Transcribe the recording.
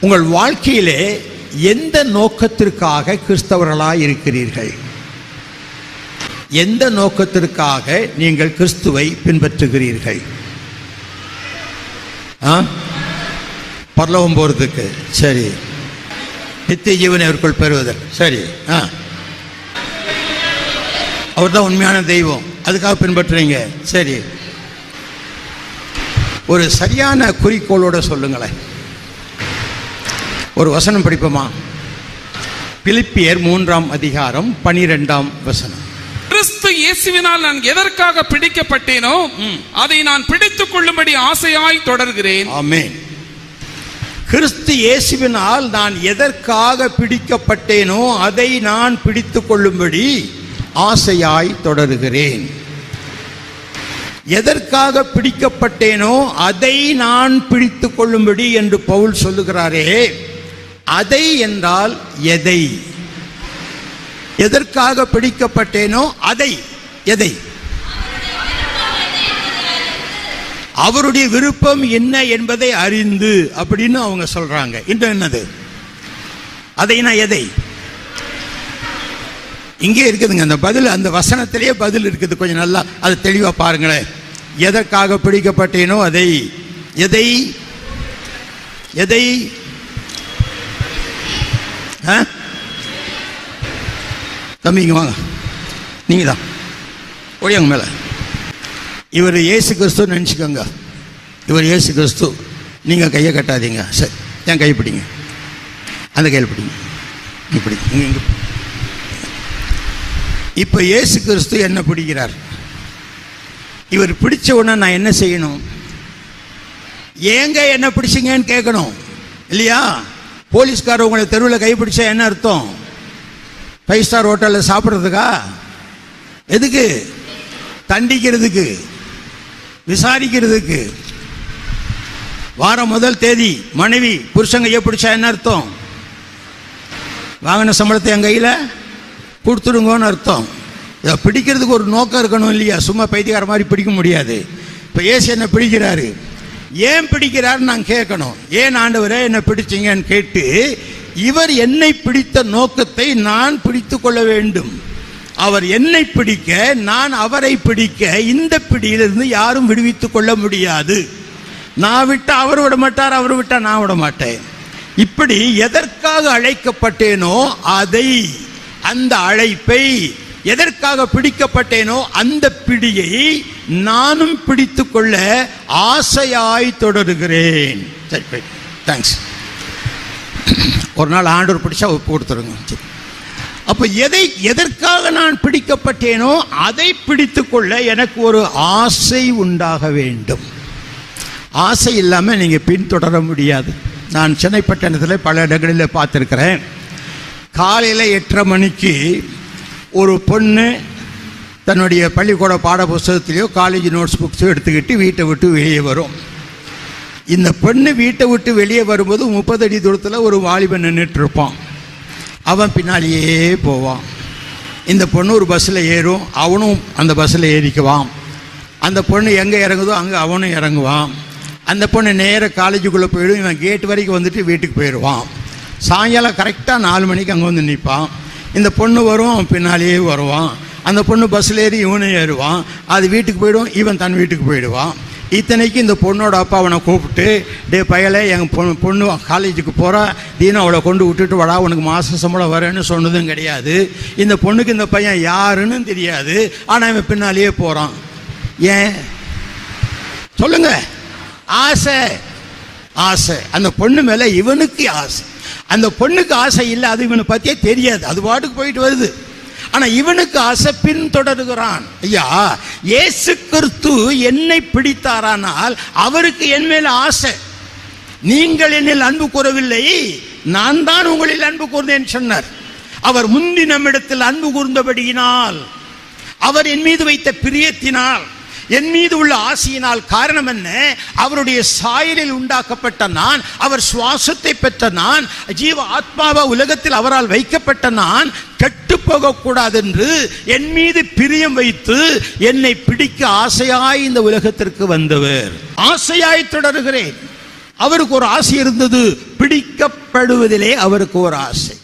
உங்கள் வாழ்க்கையிலே எந்த நோக்கத்திற்காக கிறிஸ்தவர்களாக இருக்கிறீர்கள்? எந்த நோக்கத்திற்காக நீங்கள் கிறிஸ்துவை பின்பற்றுகிறீர்கள்? ஆ? பரலோகம் போகிறதுக்கு சரி. நித்திய ஜீவனை அவர்கள் பெறுவதற்கு. சரி. ஆ. அவர் தான் உண்மையான தெய்வம். அதுக்காக பின்பற்றுறீங்க. சரி. ஒரு சரியான குறிக்கோளோட சொல்லுங்களேன். ஒரு வசனம் படிப்போமா? பிலிப்பியர் மூன்றாம் அதிகாரம் பனிரெண்டாம் வசனம். கிறிஸ்து இயேசுவினால் நான் எதற்காக பிடிக்கப்பட்டேனோ அதை நான் பிடித்துக் கொள்ளும்படி ஆசையாய் தொடர்கிறேன். ஆமென். கிறிஸ்து இயேசுவினால் நான் எதற்காக பிடிக்கப்பட்டேனோ அதை நான் பிடித்து கொள்ளும்படி ஆசையாய் தொடருகிறேன். எதற்காக பிடிக்கப்பட்டேனோ அதை நான் பிடித்து கொள்ளும்படி என்று பவுல் சொல்லுகிறாரே அதை என்றால் எதை? எதற்காக பிடிக்கப்பட்டேனோ அதை எதை? அவருடைய விருப்பம் என்ன என்பதை அறிந்து அப்படின்னு அவங்க சொல்றாங்க. இன்னும் என்னது? அதை நான் எதை? இங்கே இருக்குதுங்க அந்த பதில் அந்த வசனத்திலேயே பதில் இருக்குது கொஞ்சம் நல்லா அதை தெளிவா பாருங்களேன். எதற்காக பிடிக்கப்பட்டேனோ அதை. எதை? எதை? ஆ? தம்பிங்க வாங்க. நீங்கள் தான். ஒழியாங்க மேலே. இவர் இயேசு கிறிஸ்து நினச்சிக்கோங்க. இவர் ஏசு கிறிஸ்து. நீங்கள் கையை கட்டாதீங்க. சரி என் கை பிடிங்க. அந்த கையில் பிடிங்க. இப்படி இங்கே இங்கே இப்போ இயேசு கிறிஸ்து என்ன பிடிக்கிறார்? இவர் பிடிச்ச உடனே நான் என்ன செய்யணும்? ஏங்க என்ன பிடிச்சிங்கன்னு கேட்கணும். இல்லையா? போலீஸ்கார் உங்களை தெருவில் கைப்பிடிச்சா என்ன அர்த்தம்? ஃபைவ் ஸ்டார் ஹோட்டலில் சாப்பிட்றதுக்கா? எதுக்கு? தண்டிக்கிறதுக்கு. விசாரிக்கிறதுக்கு. வாரம் முதல் தேதி மனைவி புருஷன் கையை பிடிச்சா என்ன அர்த்தம்? வாங்கின சம்பளத்தை என் கையில் கொடுத்துடுங்கன்னு அர்த்தம். இதை பிடிக்கிறதுக்கு ஒரு நோக்கம் இருக்கணும் இல்லையா? சும்மா பைத்தியக்கார மாதிரி பிடிக்க முடியாது. இப்போ ஏசி என்ன பிடிக்கிறாரு? ஏன் பிடிக்கிறாருன்னு நான் கேட்கணும். ஏன் ஆண்டவரே என்னை பிடிச்சீங்கன்னு கேட்டு இவர் என்னை பிடித்த நோக்கத்தை நான் பிடித்து கொள்ள வேண்டும். அவர் என்னை பிடிக்க நான் அவரை பிடிக்க இந்த பிடியிலிருந்து யாரும் விடுவித்துக் கொள்ள முடியாது. நான் விட்டா அவர் விட மாட்டார் அவர் விட்டா நான் விட மாட்டேன். இப்படி எதற்காக அழைக்கப்பட்டேனோ அதை அந்த அழைப்பை எதற்காக பிடிக்கப்பட்டேனோ அந்த பிடியை நானும் பிடித்து கொள்ள ஆசையாய் தொடருகிறேன். சரி தேங்க்ஸ் ஒரு நாள் ஆண்டவர் பிடிச்சா ஒப்பு கொடுத்துருங்க. சரி. அப்போ எதை எதற்காக நான் பிடிக்கப்பட்டேனோ அதை பிடித்துக்கொள்ள எனக்கு ஒரு ஆசை உண்டாக வேண்டும். ஆசை இல்லாமல் நீங்கள் பின்தொடர முடியாது. நான் சென்னை பட்டணத்தில் பல இடங்களில் பார்த்துருக்கிறேன். காலையில் எட்டரை மணிக்கு ஒரு பொண்ணு தன்னுடைய பள்ளிக்கூட பாட புஸ்தகத்திலையோ காலேஜ் நோட்ஸ் புக்ஸோ எடுத்துக்கிட்டு வீட்டை விட்டு வெளியே வரும். இந்த பெண்ணு வீட்டை விட்டு வெளியே வரும்போது முப்பது அடி தூரத்தில் ஒரு வாலிபன் நின்றுட்டு இருப்பான். அவன் பின்னாலேயே போவான். இந்த பொண்ணு ஒரு பஸ்ஸில் ஏறும். அவனும் அந்த பஸ்ஸில் ஏறிக்குவான். அந்த பொண்ணு எங்கே இறங்குதோ அங்கே அவனும் இறங்குவான். அந்த பொண்ணு நேராக காலேஜுக்குள்ளே போயிடும். இவன் கேட் வரைக்கும் வந்துட்டு வீட்டுக்கு போயிடுவான் சாயங்காலம் கரெக்டாக நாலு மணிக்கு அங்கே வந்து நிற்பான் இந்த பொண்ணு வரும் அவன் பின்னாலேயே வருவான். அந்த பொண்ணு பஸ்ஸில் ஏறி இவனும் ஏறுவான். அது வீட்டுக்கு போயிடும் இவன் தன் வீட்டுக்கு போயிடுவான். இத்தனைக்கு இந்த பொண்ணோட அப்பா அவனை கூப்பிட்டு டே பயலை எங்கள் பொண்ணு பொண்ணு காலேஜுக்கு போகிறா தீனா அவளை கொண்டு விட்டுட்டு வாடா உனக்கு மாத சம்பளம் வரேன்னு சொன்னதும் கிடையாது. இந்த பொண்ணுக்கு இந்த பையன் யாருன்னு தெரியாது. ஆனால் இவன் பின்னாலேயே போகிறான் ஏன்? சொல்லுங்க. ஆசை. ஆசை. அந்த பொண்ணு மேலே இவனுக்கு ஆசை. அந்த பொண்ணுக்கு ஆசை இல்லை அது இவனை பற்றியே தெரியாது. அது பாட்டுக்கு போயிட்டு வருது. ஆனா இவனுக்கு ஆசை பின்தொடருகிறான். ஐயா இயேசு கிறிஸ்து என்னை பிடித்தாரானால் அவருக்கு என் மேல ஆசை. நீங்கள் என்னில் அன்பு கூறவில்லை நான் தான் உங்களில் அன்பு கூர்ந்தேன் சொன்னார். அவர் முந்தி நம்மிடத்தில் அன்பு கூர்ந்தபடியினால் அவர் என் மீது வைத்த பிரியத்தினால் என் மீது உள்ள ஆசையினால் காரணம் என்ன? அவருடைய சாயலில் உண்டாக்கப்பட்ட நான் அவர் சுவாசத்தை பெற்ற நான் ஜீவ ஆத்மாவா உலகத்தில் அவரால் வைக்கப்பட்ட நான் கெட்டு போகக்கூடாது என்று என் மீது பிரியம் வைத்து என்னை பிடிக்க ஆசையாய் இந்த உலகத்திற்கு வந்தவர். ஆசையாய் தொடருகிறேன். அவருக்கு ஒரு ஆசை இருந்தது. பிடிக்கப்படுவதிலே அவருக்கு ஒரு ஆசை.